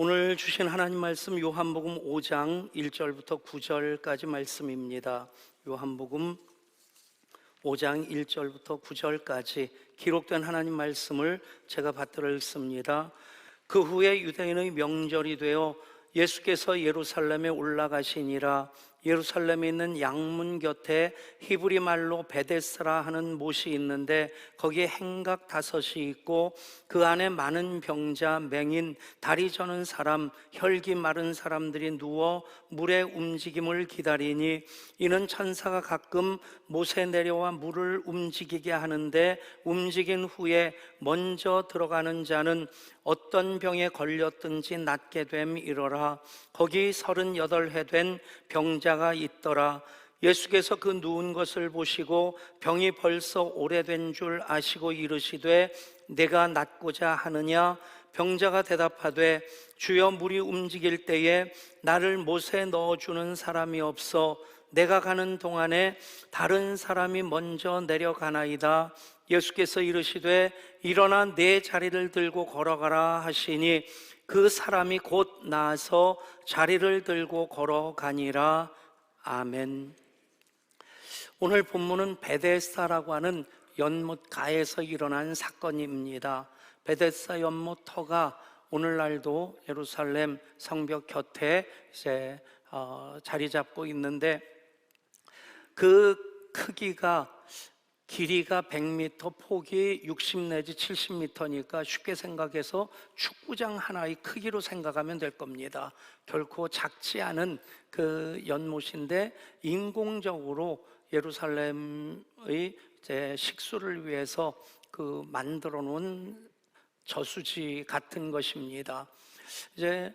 오늘 주신 하나님 말씀 요한복음 5장 1절부터 9절까지 말씀입니다. 요한복음 5장 1절부터 9절까지 기록된 하나님 말씀을 제가 받들어 읽습니다. 그 후에 유대인의 명절이 되어 예수께서 예루살렘에 올라가시니라 예루살렘에 있는 양문 곁에 히브리 말로 베데스라 하는 못이 있는데 거기에 행각 다섯이 있고 그 안에 많은 병자, 맹인, 다리 저는 사람, 혈기 마른 사람들이 누워 물의 움직임을 기다리니 이는 천사가 가끔 못에 내려와 물을 움직이게 하는데 움직인 후에 먼저 들어가는 자는 어떤 병에 걸렸든지 낫게 됨 이러라. 거기 서른여덟 해 된 병자가 있더라. 예수께서 그 누운 것을 보시고 병이 벌써 오래된 줄 아시고 이르시되 내가 낫고자 하느냐? 병자가 대답하되 주여 물이 움직일 때에 나를 못에 넣어주는 사람이 없어. 내가 가는 동안에 다른 사람이 먼저 내려가나이다 예수께서 이르시되 일어나 내 자리를 들고 걸어가라 하시니 그 사람이 곧 나서 자리를 들고 걸어가니라 아멘. 오늘 본문은 베데스다라고 하는 연못가에서 일어난 사건입니다. 베데스다 연못터가 오늘날도 예루살렘 성벽 곁에 이제 어, 자리 잡고 있는데 그 크기가 길이가 100m, 폭이 60 내지 70m니까 쉽게 생각해서 축구장 하나의 크기로 생각하면 될 겁니다. 결코 작지 않은 그 연못인데 인공적으로 예루살렘의 식수를 위해서 그 만들어 놓은 저수지 같은 것입니다. 이제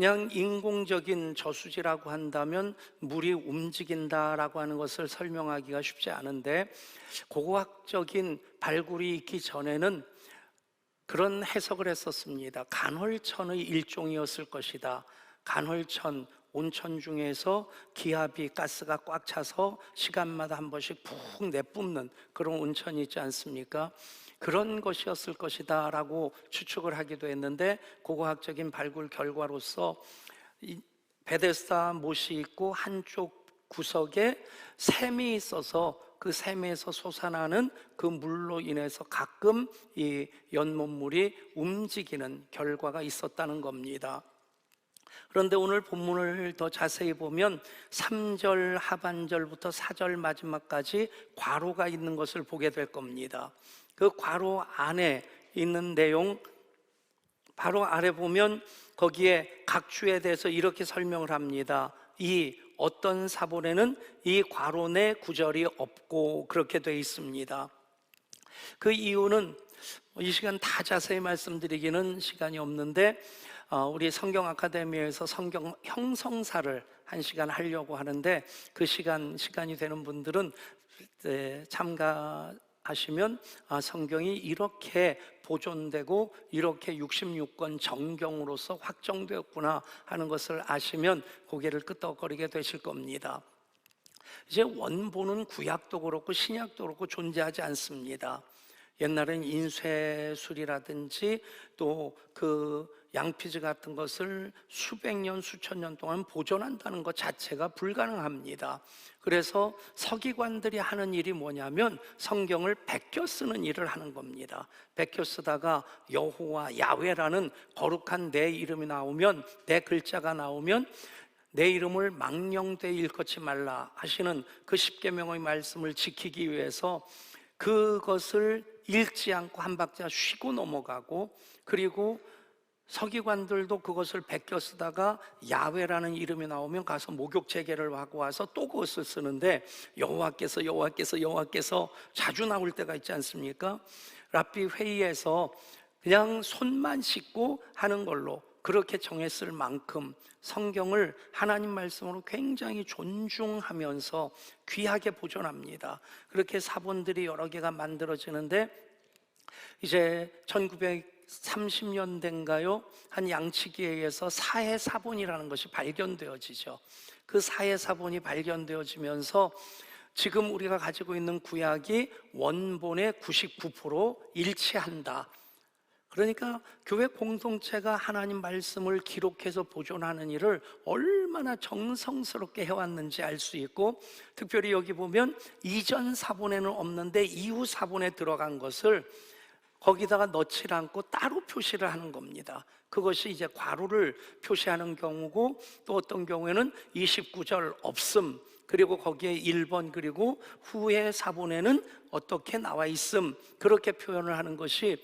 그냥 인공적인 저수지라고 한다면 물이 움직인다라고 하는 것을 설명하기가 쉽지 않은데 고고학적인 발굴이 있기 전에는 그런 해석을 했었습니다. 간헐천의 일종이었을 것이다. 간헐천 온천 중에서 기압이 가스가 꽉 차서 시간마다 한 번씩 푹 내뿜는 그런 온천이 있지 않습니까? 그런 것이었을 것이다 라고 추측을 하기도 했는데 고고학적인 발굴 결과로서 이 베데스다 못이 있고 한쪽 구석에 샘이 있어서 그 샘에서 솟아나는 그 물로 인해서 가끔 이 연못물이 움직이는 결과가 있었다는 겁니다. 그런데 오늘 본문을 더 자세히 보면 3절 하반절부터 4절 마지막까지 괄호가 있는 것을 보게 될 겁니다. 그 괄호 안에 있는 내용 바로 아래 보면 거기에 각 주에 대해서 이렇게 설명을 합니다. 이 어떤 사본에는 이 괄호 내 구절이 없고 그렇게 되어 있습니다. 그 이유는 이 시간 다 자세히 말씀드리기는 시간이 없는데 어, 우리 성경 아카데미에서 성경 형성사를 한 시간 하려고 하는데 그 시간 시간이 되는 분들은 네, 참가 하시면 아, 성경이 이렇게 보존되고 이렇게 66권 정경으로서 확정되었구나 하는 것을 아시면 고개를 끄덕거리게 되실 겁니다. 이제 원본은 구약도 그렇고 신약도 그렇고 존재하지 않습니다. 옛날엔 인쇄술이라든지 또그 양피즈 같은 것을 수백 년, 수천 년 동안 보존한다는 것 자체가 불가능합니다. 그래서 서기관들이 하는 일이 뭐냐면 성경을 베껴 쓰는 일을 하는 겁니다. 베껴 쓰다가 여호와 야훼라는 거룩한 내 이름이 나오면 내 글자가 나오면 내 이름을 망령되이 일컫지 말라 하시는 그 십계명의 말씀을 지키기 위해서 그것을 읽지 않고 한 박자 쉬고 넘어가고 그리고 서기관들도 그것을 베껴 쓰다가 야훼라는 이름이 나오면 가서 목욕 재개를 하고 와서 또 그것을 쓰는데 여호와께서 여호와께서 여호와께서 자주 나올 때가 있지 않습니까? 랍비 회의에서 그냥 손만 씻고 하는 걸로 그렇게 정했을 만큼 성경을 하나님 말씀으로 굉장히 존중하면서 귀하게 보존합니다. 그렇게 사본들이 여러 개가 만들어지는데 이제 1930년 된가요? 한 양치기에 의해서 사해 사본이라는 것이 발견되어지죠. 그 사해 사본이 발견되어지면서 지금 우리가 가지고 있는 구약이 원본의 99% 일치한다. 그러니까 교회 공동체가 하나님 말씀을 기록해서 보존하는 일을 얼마나 정성스럽게 해왔는지 알 수 있고 특별히 여기 보면 이전 사본에는 없는데 이후 사본에 들어간 것을 거기다가 넣지 않고 따로 표시를 하는 겁니다. 그것이 이제 괄호를 표시하는 경우고 또 어떤 경우에는 29절 없음 그리고 거기에 1번 그리고 후에 사본에는 어떻게 나와 있음 그렇게 표현을 하는 것이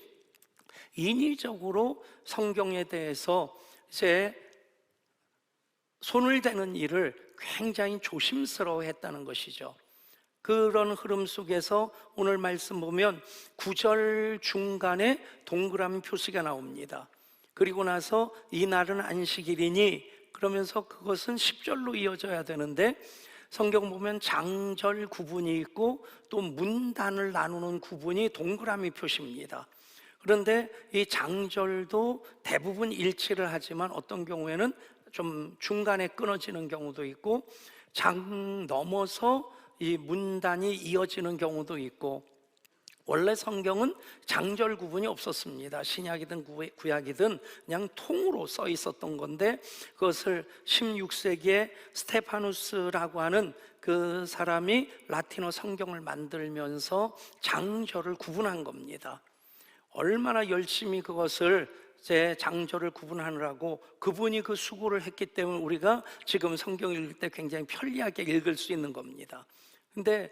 인위적으로 성경에 대해서 이제 손을 대는 일을 굉장히 조심스러워 했다는 것이죠. 그런 흐름 속에서 오늘 말씀 보면 구절 중간에 동그라미 표시가 나옵니다. 그리고 나서 이 날은 안식일이니 그러면서 그것은 10절로 이어져야 되는데 성경 보면 장절 구분이 있고 또 문단을 나누는 구분이 동그라미 표시입니다. 그런데 이 장절도 대부분 일치를 하지만 어떤 경우에는 좀 중간에 끊어지는 경우도 있고 장 넘어서 이 문단이 이어지는 경우도 있고 원래 성경은 장절 구분이 없었습니다. 신약이든 구- 구약이든 그냥 통으로 써 있었던 건데 그것을 16세기에 스테파누스라고 하는 그 사람이 라틴어 성경을 만들면서 장절을 구분한 겁니다. 얼마나 열심히 그것을 제 장절을 구분하느라고 그분이 그 수고를 했기 때문에 우리가 지금 성경 읽을 때 굉장히 편리하게 읽을 수 있는 겁니다. 근데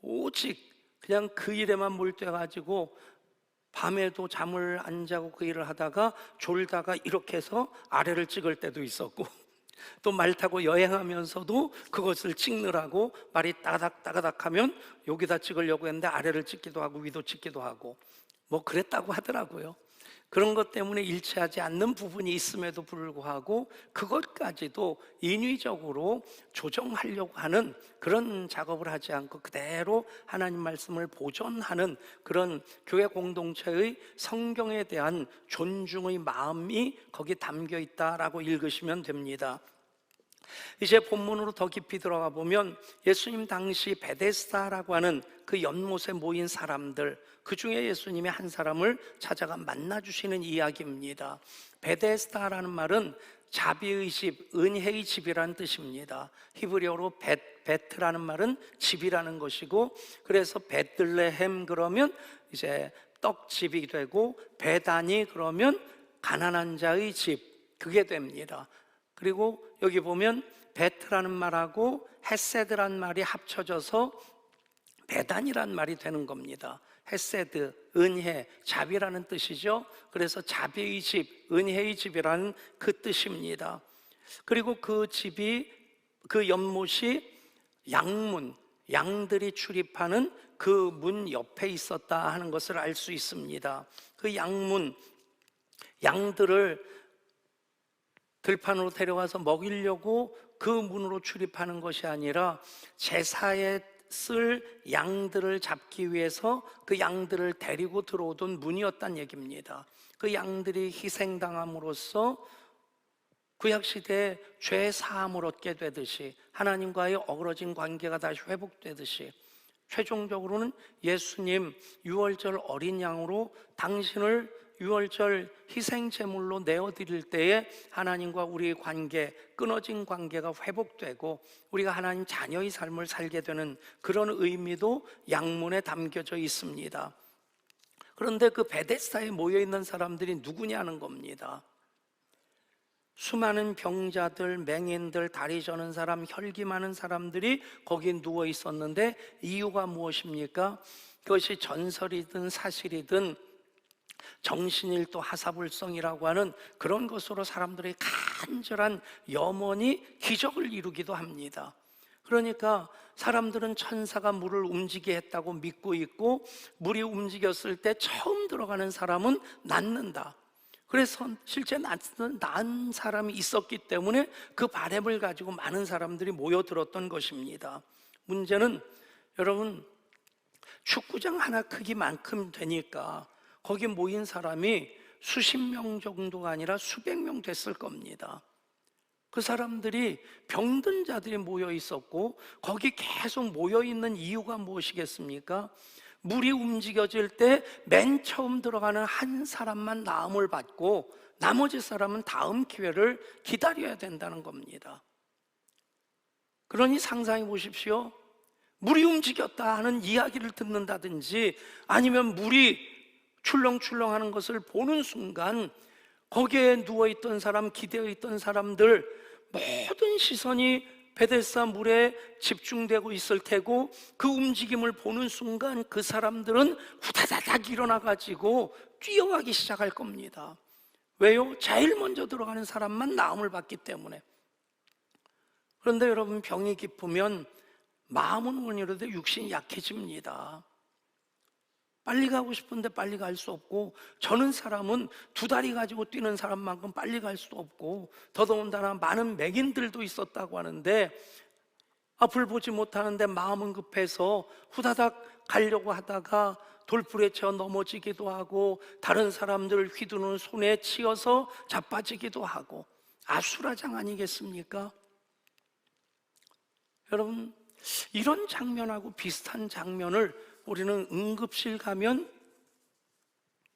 오직 그냥 그 일에만 몰두해가지고 밤에도 잠을 안 자고 그 일을 하다가 졸다가 이렇게 해서 아래를 찍을 때도 있었고 또 말 타고 여행하면서도 그것을 찍느라고 말이 따닥 따가닥 하면 여기다 찍으려고 했는데 아래를 찍기도 하고 위도 찍기도 하고 뭐 그랬다고 하더라고요. 그런 것 때문에 일치하지 않는 부분이 있음에도 불구하고 그것까지도 인위적으로 조정하려고 하는 그런 작업을 하지 않고 그대로 하나님 말씀을 보존하는 그런 교회 공동체의 성경에 대한 존중의 마음이 거기 담겨 있다라고 읽으시면 됩니다. 이제 본문으로 더 깊이 들어가 보면 예수님 당시 베데스다라고 하는 그 연못에 모인 사람들 그 중에 예수님이 한 사람을 찾아가 만나 주시는 이야기입니다. 베데스다라는 말은 자비의 집, 은혜의 집이라는 뜻입니다. 히브리어로 베, 베트라는 말은 집이라는 것이고 그래서 베들레헴 그러면 이제 떡집이 되고 베다니 그러면 가난한 자의 집 그게 됩니다. 그리고 여기 보면 베트라는 말하고 헤세드란 말이 합쳐져서 배단이란 말이 되는 겁니다. 헤세드, 은혜, 자비라는 뜻이죠. 그래서 자비의 집, 은혜의 집이라는 그 뜻입니다. 그리고 그 집이 그 연못이 양문, 양들이 출입하는 그 문 옆에 있었다 하는 것을 알 수 있습니다. 그 양문, 양들을 들판으로 데려가서 먹이려고 그 문으로 출입하는 것이 아니라 제사에 쓸 양들을 잡기 위해서 그 양들을 데리고 들어오던 문이었단 얘기입니다. 그 양들이 희생당함으로써 구약 시대에 죄 사함을 얻게 되듯이 하나님과의 어그러진 관계가 다시 회복되듯이 최종적으로는 예수님 유월절 어린 양으로 당신을 유월절 희생 제물로 내어 드릴 때에 하나님과 우리의 관계 끊어진 관계가 회복되고 우리가 하나님 자녀의 삶을 살게 되는 그런 의미도 양문에 담겨져 있습니다. 그런데 그 베데스다에 모여 있는 사람들이 누구냐는 겁니다. 수많은 병자들, 맹인들, 다리 저는 사람, 혈기 많은 사람들이 거기 누워 있었는데 이유가 무엇입니까? 그것이 전설이든 사실이든 정신일도 하사불성이라고 하는 그런 것으로 사람들의 간절한 염원이 기적을 이루기도 합니다. 그러니까 사람들은 천사가 물을 움직이게 했다고 믿고 있고 물이 움직였을 때 처음 들어가는 사람은 낫는다. 그래서 실제 난, 난 사람이 있었기 때문에 그 바램을 가지고 많은 사람들이 모여들었던 것입니다. 문제는 여러분 축구장 하나 크기만큼 되니까 거기 모인 사람이 수십 명 정도가 아니라 수백 명 됐을 겁니다. 그 사람들이 병든 자들이 모여 있었고 거기 계속 모여 있는 이유가 무엇이겠습니까? 물이 움직여질 때 맨 처음 들어가는 한 사람만 나음을 받고 나머지 사람은 다음 기회를 기다려야 된다는 겁니다. 그러니 상상해 보십시오. 물이 움직였다 하는 이야기를 듣는다든지 아니면 물이 출렁출렁 하는 것을 보는 순간 거기에 누워 있던 사람, 기대어 있던 사람들 모든 시선이 베데스다 물에 집중되고 있을 테고 그 움직임을 보는 순간 그 사람들은 후다다닥 일어나 가지고 뛰어가기 시작할 겁니다. 왜요? 제일 먼저 들어가는 사람만 나음을 받기 때문에. 그런데 여러분 병이 깊으면 마음은 원이라도 육신이 약해집니다. 빨리 가고 싶은데 빨리 갈 수 없고 저는 사람은 두 다리 가지고 뛰는 사람만큼 빨리 갈 수도 없고 더더군다나 많은 맹인들도 있었다고 하는데 앞을 보지 못하는데 마음은 급해서 후다닥 가려고 하다가 돌불에 채워 넘어지기도 하고 다른 사람들을 휘두르는 손에 치여서 자빠지기도 하고 아수라장 아니겠습니까? 여러분 이런 장면하고 비슷한 장면을 우리는 응급실 가면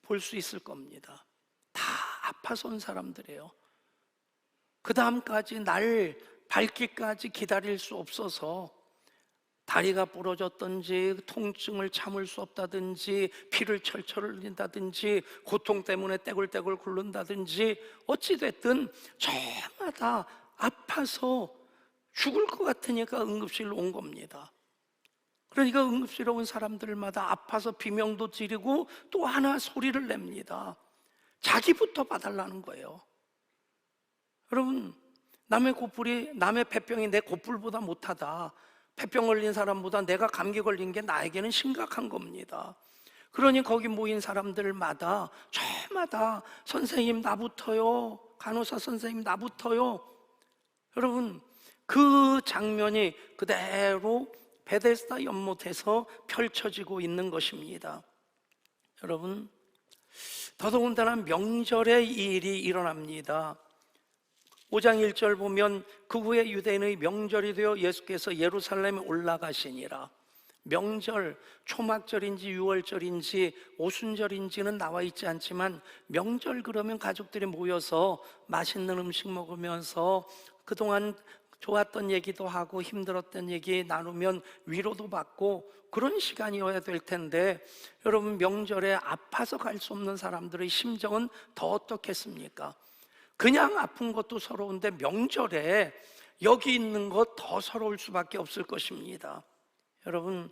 볼 수 있을 겁니다. 다 아파서 온 사람들이에요. 그 다음까지 날 밝기까지 기다릴 수 없어서 다리가 부러졌든지 통증을 참을 수 없다든지 피를 철철 흘린다든지 고통 때문에 떼굴떼굴 굴른다든지 어찌됐든 저마다 아파서 죽을 것 같으니까 응급실로 온 겁니다. 그러니까 응급실에 온 사람들마다 아파서 비명도 지르고 또 하나 소리를 냅니다. 자기부터 봐달라는 거예요. 여러분, 남의 고뿔이, 남의 폐병이 내 고뿔보다 못하다. 폐병 걸린 사람보다 내가 감기 걸린 게 나에게는 심각한 겁니다. 그러니 거기 모인 사람들마다 저마다 선생님 나부터요. 간호사 선생님 나부터요. 여러분, 그 장면이 그대로 베데스다 연못에서 펼쳐지고 있는 것입니다. 여러분, 더더군다나 명절에 이 일이 일어납니다. 5장 1절 보면 그 후에 유대인의 명절이 되어 예수께서 예루살렘에 올라가시니라. 명절, 초막절인지 유월절인지 오순절인지는 나와 있지 않지만 명절 그러면 가족들이 모여서 맛있는 음식 먹으면서 그동안 좋았던 얘기도 하고 힘들었던 얘기 나누면 위로도 받고 그런 시간이어야 될 텐데 여러분 명절에 아파서 갈 수 없는 사람들의 심정은 더 어떻겠습니까? 그냥 아픈 것도 서러운데 명절에 여기 있는 것 더 서러울 수밖에 없을 것입니다. 여러분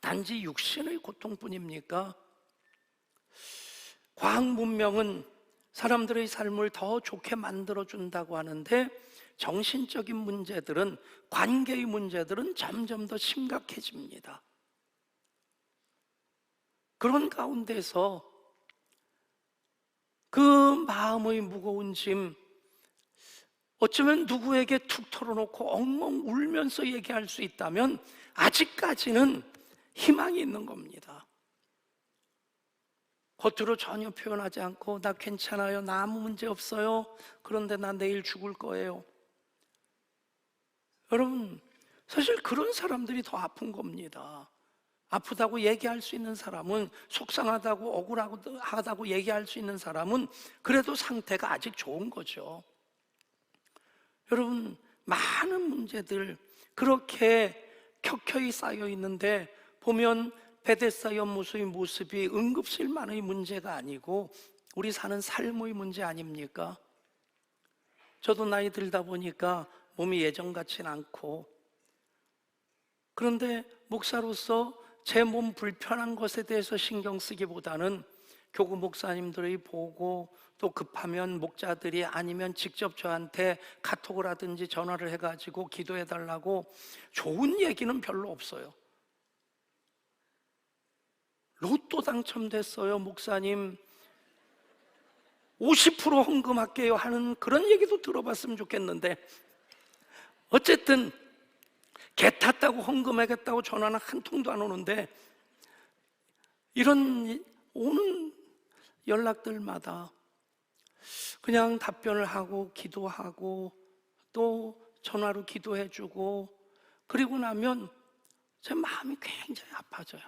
단지 육신의 고통뿐입니까? 과학 문명은 사람들의 삶을 더 좋게 만들어 준다고 하는데 정신적인 문제들은 관계의 문제들은 점점 더 심각해집니다. 그런 가운데서 그 마음의 무거운 짐 어쩌면 누구에게 툭 털어놓고 엉엉 울면서 얘기할 수 있다면 아직까지는 희망이 있는 겁니다. 겉으로 전혀 표현하지 않고 나 괜찮아요. 나 아무 문제 없어요. 그런데 나 내일 죽을 거예요. 여러분, 사실 그런 사람들이 더 아픈 겁니다. 아프다고 얘기할 수 있는 사람은 속상하다고 억울하다고 얘기할 수 있는 사람은 그래도 상태가 아직 좋은 거죠. 여러분, 많은 문제들 그렇게 켜켜이 쌓여 있는데 보면 베데스다 연못의 모습이 응급실만의 문제가 아니고 우리 사는 삶의 문제 아닙니까? 저도 나이 들다 보니까 몸이 예전 같진 않고 그런데 목사로서 제 몸 불편한 것에 대해서 신경 쓰기보다는 교구 목사님들의 보고 또 급하면 목자들이 아니면 직접 저한테 카톡을 하든지 전화를 해가지고 기도해 달라고 좋은 얘기는 별로 없어요. 로또 당첨됐어요, 목사님. 50% 헌금할게요 하는 그런 얘기도 들어봤으면 좋겠는데 어쨌든 개 탔다고 헌금하겠다고 전화는 한 통도 안 오는데 이런 오는 연락들마다 그냥 답변을 하고 기도하고 또 전화로 기도해 주고 그리고 나면 제 마음이 굉장히 아파져요.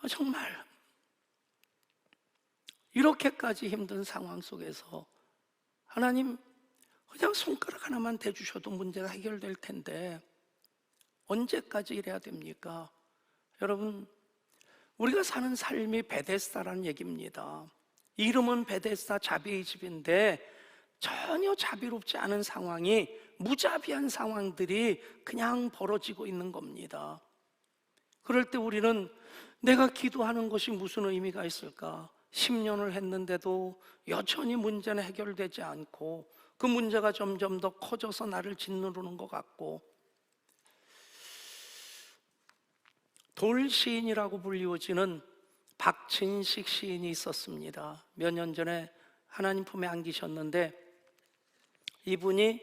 아, 정말 이렇게까지 힘든 상황 속에서 하나님 그냥 손가락 하나만 대주셔도 문제가 해결될 텐데 언제까지 이래야 됩니까? 여러분 우리가 사는 삶이 베데스다라는 얘기입니다. 이름은 베데스다 자비의 집인데 전혀 자비롭지 않은 상황이 무자비한 상황들이 그냥 벌어지고 있는 겁니다. 그럴 때 우리는 내가 기도하는 것이 무슨 의미가 있을까? 10년을 했는데도 여전히 문제는 해결되지 않고 그 문제가 점점 더 커져서 나를 짓누르는 것 같고 돌 시인이라고 불리워지는 박진식 시인이 있었습니다. 몇 년 전에 하나님 품에 안기셨는데 이분이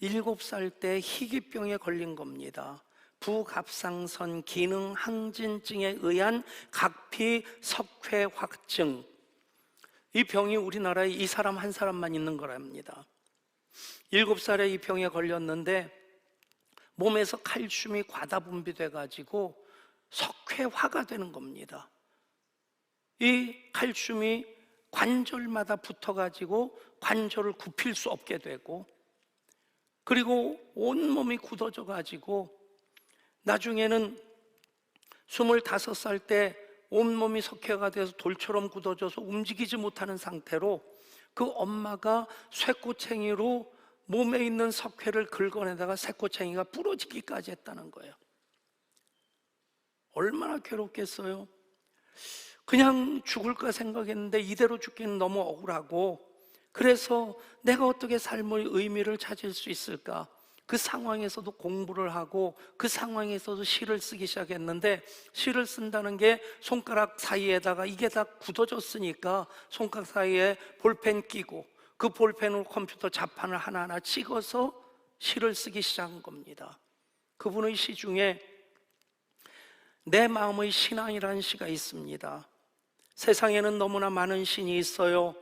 일곱 살 때 희귀병에 걸린 겁니다. 부갑상선 기능 항진증에 의한 각피 석회 확증. 이 병이 우리나라에 이 사람 한 사람만 있는 거랍니다. 일곱 살에 이 병에 걸렸는데 몸에서 칼슘이 과다 분비돼 가지고 석회화가 되는 겁니다. 이 칼슘이 관절마다 붙어 가지고 관절을 굽힐 수 없게 되고 그리고 온몸이 굳어져 가지고 나중에는 25살 때 온몸이 석회가 돼서 돌처럼 굳어져서 움직이지 못하는 상태로 그 엄마가 쇠꼬챙이로 몸에 있는 석회를 긁어내다가 쇠꼬챙이가 부러지기까지 했다는 거예요. 얼마나 괴롭겠어요? 그냥 죽을까 생각했는데 이대로 죽기는 너무 억울하고 그래서 내가 어떻게 삶의 의미를 찾을 수 있을까? 그 상황에서도 공부를 하고 그 상황에서도 시를 쓰기 시작했는데 시를 쓴다는 게 손가락 사이에다가 이게 다 굳어졌으니까 손가락 사이에 볼펜 끼고 그 볼펜으로 컴퓨터 자판을 하나하나 찍어서 시를 쓰기 시작한 겁니다. 그분의 시 중에 내 마음의 신앙이라는 시가 있습니다. 세상에는 너무나 많은 신이 있어요.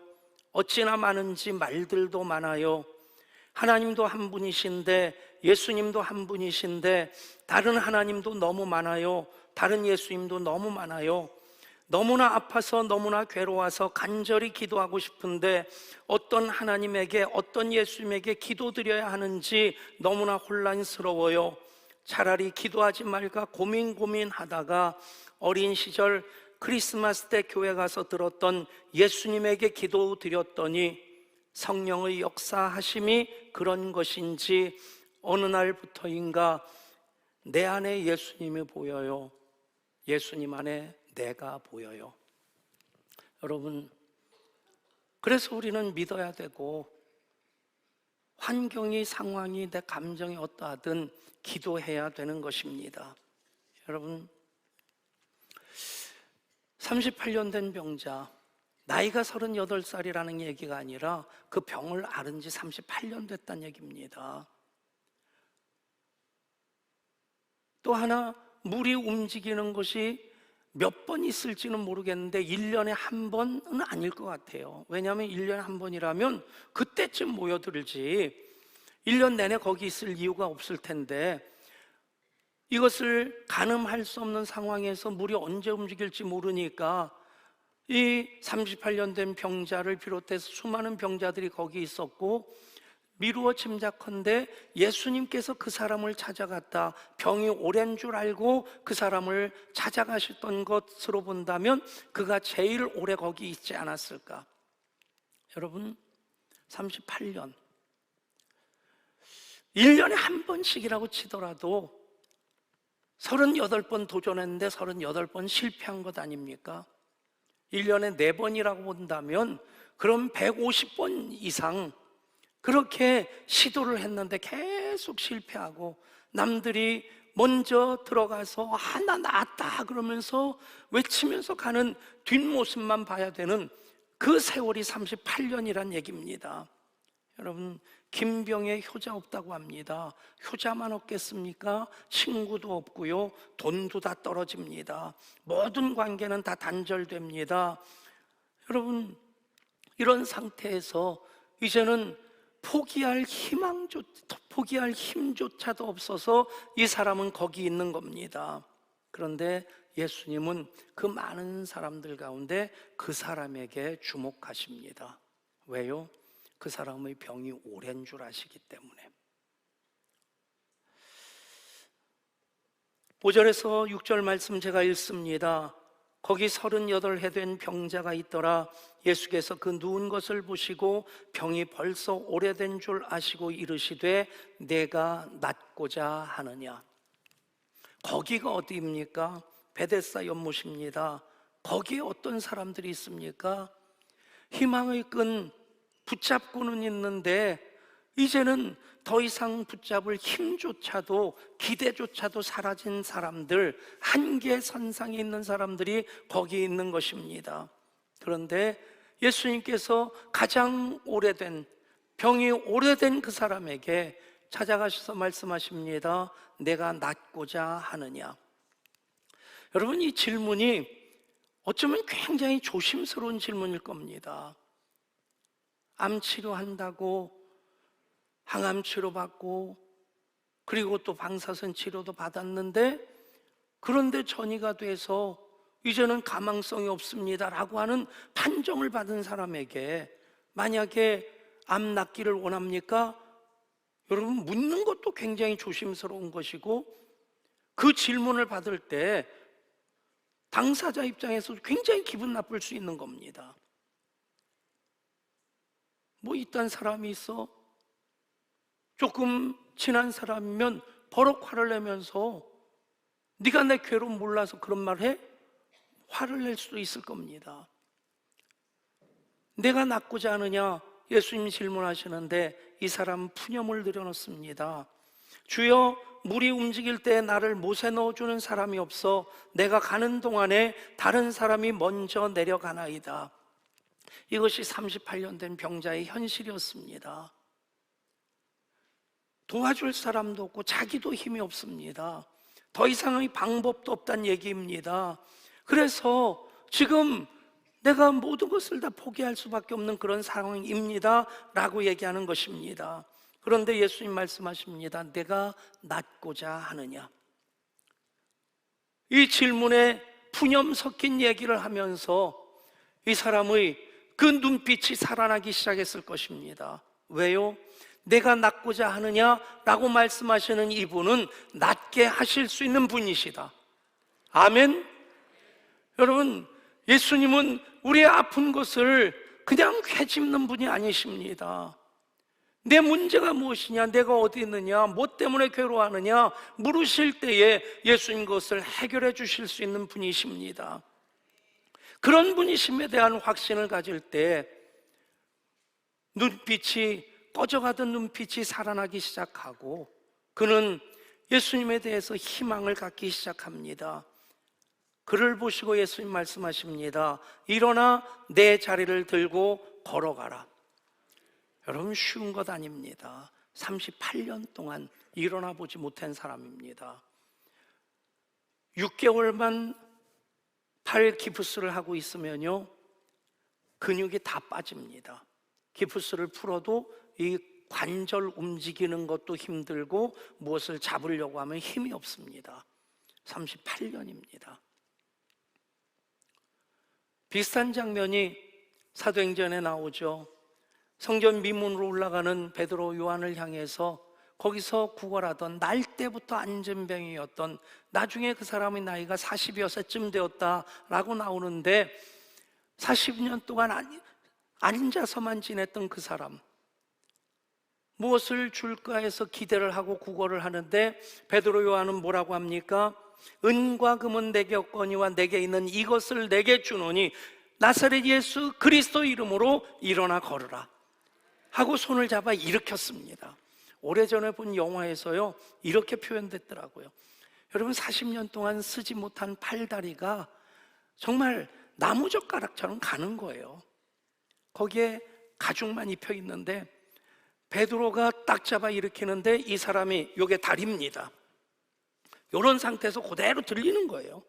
어찌나 많은지 말들도 많아요. 하나님도 한 분이신데 예수님도 한 분이신데 다른 하나님도 너무 많아요. 다른 예수님도 너무 많아요. 너무나 아파서 너무나 괴로워서 간절히 기도하고 싶은데 어떤 하나님에게 어떤 예수님에게 기도드려야 하는지 너무나 혼란스러워요. 차라리 기도하지 말까 고민 고민하다가 어린 시절 크리스마스 때 교회 가서 들었던 예수님에게 기도 드렸더니 성령의 역사하심이 그런 것인지 어느 날부터인가 내 안에 예수님이 보여요. 예수님 안에 내가 보여요. 여러분, 그래서 우리는 믿어야 되고 환경이 상황이 내 감정이 어떠하든 기도해야 되는 것입니다. 여러분 38년 된 병자 나이가 38살이라는 얘기가 아니라 그 병을 앓은 지 38년 됐다는 얘기입니다. 또 하나 물이 움직이는 것이 몇 번 있을지는 모르겠는데 1년에 한 번은 아닐 것 같아요. 왜냐하면 1년에 한 번이라면 그때쯤 모여들지 1년 내내 거기 있을 이유가 없을 텐데 이것을 가늠할 수 없는 상황에서 물이 언제 움직일지 모르니까 이 38년 된 병자를 비롯해서 수많은 병자들이 거기 있었고 미루어 짐작컨대 예수님께서 그 사람을 찾아갔다. 병이 오랜 줄 알고 그 사람을 찾아가셨던 것으로 본다면 그가 제일 오래 거기 있지 않았을까? 여러분 38년. 1년에 한 번씩이라고 치더라도 38번 도전했는데 38번 실패한 것 아닙니까? 1년에 4번이라고 본다면 그럼 150번 이상 그렇게 시도를 했는데 계속 실패하고 남들이 먼저 들어가서 하나 나았다 그러면서 외치면서 가는 뒷모습만 봐야 되는 그 세월이 38년이란 얘기입니다. 여러분 김병에 효자 없다고 합니다. 효자만 없겠습니까? 친구도 없고요. 돈도 다 떨어집니다. 모든 관계는 다 단절됩니다. 여러분, 이런 상태에서 이제는 포기할 희망조, 포기할 힘조차도 없어서 이 사람은 거기 있는 겁니다. 그런데 예수님은 그 많은 사람들 가운데 그 사람에게 주목하십니다. 왜요? 그 사람의 병이 오랜 줄 아시기 때문에. 5절에서 6절 말씀 제가 읽습니다. 거기 38해 된 병자가 있더라. 예수께서 그 누운 것을 보시고 병이 벌써 오래된 줄 아시고 이르시되 내가 낫고자 하느냐. 거기가 어디입니까? 베데사 연못입니다. 거기에 어떤 사람들이 있습니까? 희망의 끈 붙잡고는 있는데 이제는 더 이상 붙잡을 힘조차도 기대조차도 사라진 사람들 한계 선상에 있는 사람들이 거기 있는 것입니다. 그런데 예수님께서 가장 오래된 병이 오래된 그 사람에게 찾아가셔서 말씀하십니다. 내가 낫고자 하느냐. 여러분 이 질문이 어쩌면 굉장히 조심스러운 질문일 겁니다. 암 치료한다고 항암 치료 받고 그리고 또 방사선 치료도 받았는데 그런데 전이가 돼서 이제는 가망성이 없습니다라고 하는 판정을 받은 사람에게 만약에 암 낫기를 원합니까? 여러분 묻는 것도 굉장히 조심스러운 것이고 그 질문을 받을 때 당사자 입장에서 굉장히 기분 나쁠 수 있는 겁니다. 뭐 이딴 사람이 있어? 조금 친한 사람이면 버럭 화를 내면서 네가 내 괴로움 몰라서 그런 말 해? 화를 낼 수도 있을 겁니다. 내가 낫고자 하느냐? 예수님 질문하시는데 이 사람 푸념을 들여놓습니다. 주여 물이 움직일 때 나를 못에 넣어주는 사람이 없어 내가 가는 동안에 다른 사람이 먼저 내려가나이다. 이것이 38년 된 병자의 현실이었습니다. 도와줄 사람도 없고 자기도 힘이 없습니다. 더 이상의 방법도 없다는 얘기입니다. 그래서 지금 내가 모든 것을 다 포기할 수밖에 없는 그런 상황입니다. 라고 얘기하는 것입니다. 그런데 예수님 말씀하십니다. 내가 낫고자 하느냐. 이 질문에 푸념 섞인 얘기를 하면서 이 사람의 그 눈빛이 살아나기 시작했을 것입니다. 왜요? 내가 낫고자 하느냐라고 말씀하시는 이분은 낫게 하실 수 있는 분이시다. 아멘. 여러분, 예수님은 우리의 아픈 것을 그냥 헤집는 분이 아니십니다. 내 문제가 무엇이냐, 내가 어디 있느냐, 뭐 때문에 괴로워하느냐 물으실 때에 예수님 것을 해결해 주실 수 있는 분이십니다. 그런 분이심에 대한 확신을 가질 때 눈빛이 꺼져가던 눈빛이 살아나기 시작하고 그는 예수님에 대해서 희망을 갖기 시작합니다. 그를 보시고 예수님 말씀하십니다. 일어나 내 자리를 들고 걸어가라. 여러분 쉬운 것 아닙니다. 38년 동안 일어나 보지 못한 사람입니다. 6개월만 팔 기프스를 하고 있으면요. 근육이 다 빠집니다. 기프스를 풀어도 이 관절 움직이는 것도 힘들고 무엇을 잡으려고 하면 힘이 없습니다. 38년입니다. 비슷한 장면이 사도행전에 나오죠. 성전 미문으로 올라가는 베드로 요한을 향해서 거기서 구걸하던 날 때부터 안전병이었던 나중에 그 사람의 나이가 40여 세쯤 되었다라고 나오는데 40년 동안 앉아서만 지냈던 그 사람 무엇을 줄까 해서 기대를 하고 구걸을 하는데 베드로 요한은 뭐라고 합니까? 은과 금은 내게 없거니와 내게 있는 이것을 내게 주노니 나사렛 예수 그리스도 이름으로 일어나 걸으라 하고 손을 잡아 일으켰습니다. 오래전에 본 영화에서요 이렇게 표현됐더라고요. 여러분 40년 동안 쓰지 못한 팔다리가 정말 나무젓가락처럼 가는 거예요. 거기에 가죽만 입혀 있는데 베드로가 딱 잡아 일으키는데 이 사람이 요게 다리입니다. 이런 상태에서 그대로 들리는 거예요.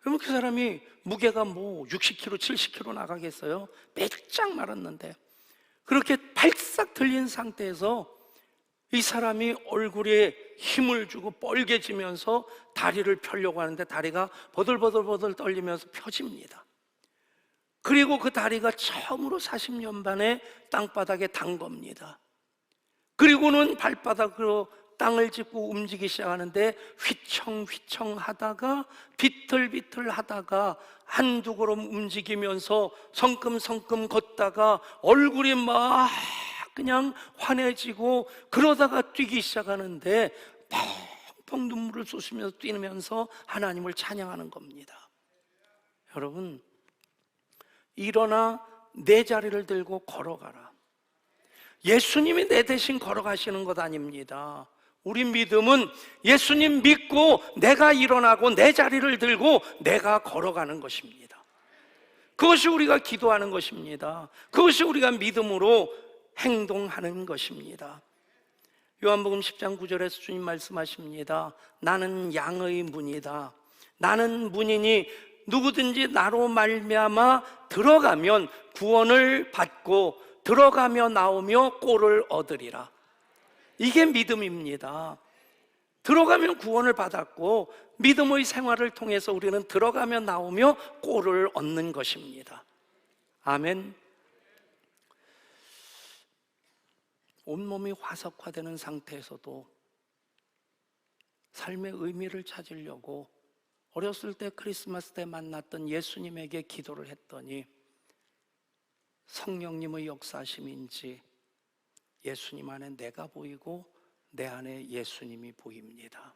그러면 그 사람이 무게가 뭐 60kg, 70kg 나가겠어요? 빼짝 말았는데 그렇게 발싹 들린 상태에서 이 사람이 얼굴에 힘을 주고 뻘개지면서 다리를 펴려고 하는데 다리가 버들버들버들 떨리면서 펴집니다. 그리고 그 다리가 처음으로 40년 만에 땅바닥에 단 겁니다. 그리고는 발바닥으로 땅을 짚고 움직이기 시작하는데 휘청휘청 하다가 비틀비틀 하다가 한두 걸음 움직이면서 성큼성큼 걷다가 얼굴이 막 그냥 환해지고 그러다가 뛰기 시작하는데 펑펑 눈물을 쏟으면서 뛰면서 하나님을 찬양하는 겁니다. 여러분, 일어나 내 자리를 들고 걸어가라. 예수님이 내 대신 걸어가시는 것 아닙니다. 우리 믿음은 예수님 믿고 내가 일어나고 내 자리를 들고 내가 걸어가는 것입니다. 그것이 우리가 기도하는 것입니다. 그것이 우리가 믿음으로 행동하는 것입니다. 요한복음 10장 9절에서 주님 말씀하십니다. 나는 양의 문이다. 나는 문이니 누구든지 나로 말미암아 들어가면 구원을 받고 들어가며 나오며 꼴을 얻으리라. 이게 믿음입니다. 들어가면 구원을 받았고 믿음의 생활을 통해서 우리는 들어가며 나오며 꼴을 얻는 것입니다. 아멘. 온몸이 화석화되는 상태에서도 삶의 의미를 찾으려고 어렸을 때 크리스마스 때 만났던 예수님에게 기도를 했더니 성령님의 역사심인지 예수님 안에 내가 보이고 내 안에 예수님이 보입니다.